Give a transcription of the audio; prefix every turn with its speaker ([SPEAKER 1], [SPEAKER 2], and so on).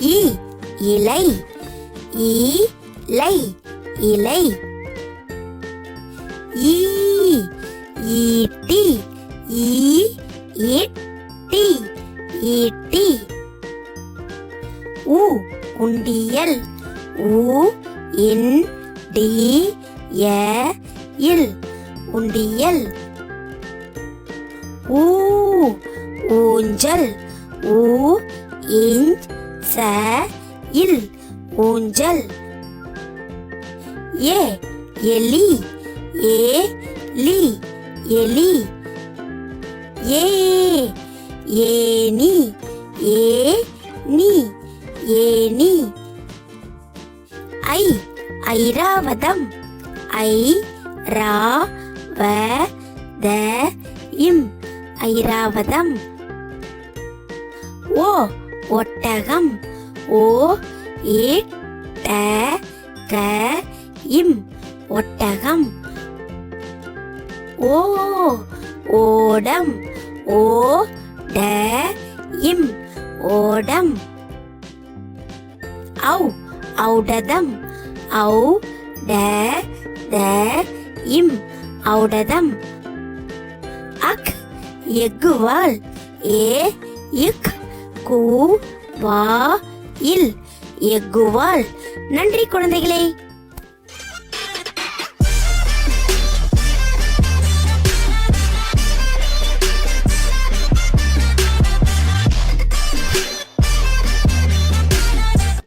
[SPEAKER 1] இ இலை ஈ லை இலை. ஈ ஈட்டி ஈ ஈட்டி ஈட்டி. உ உண்டியல் உ இன் டி ய இல். உண்டியல் ஊ ஊஞ்சல் ஊ இன் ச இல் ஊஞ்சல். ஏ எலி. ஏ லி. எலி. ஏ ஏனி ஏ நீ. ஏனி ஐ ஐராவதம். ஐ ரா வ த இம். ஐராவதம். ஓ ஒட்டகம் ஓ இட் ட க இம். ஒட்டகம் ஓ ஓடம் ஓ ட இம். ஓடம் ஔ ஔடதம் ஔ ட த இம். ஔடதம் அக் எக்குவால் ஏ இக். கூ வா இல் எக்குவால் நன்றி குழந்தைகளே.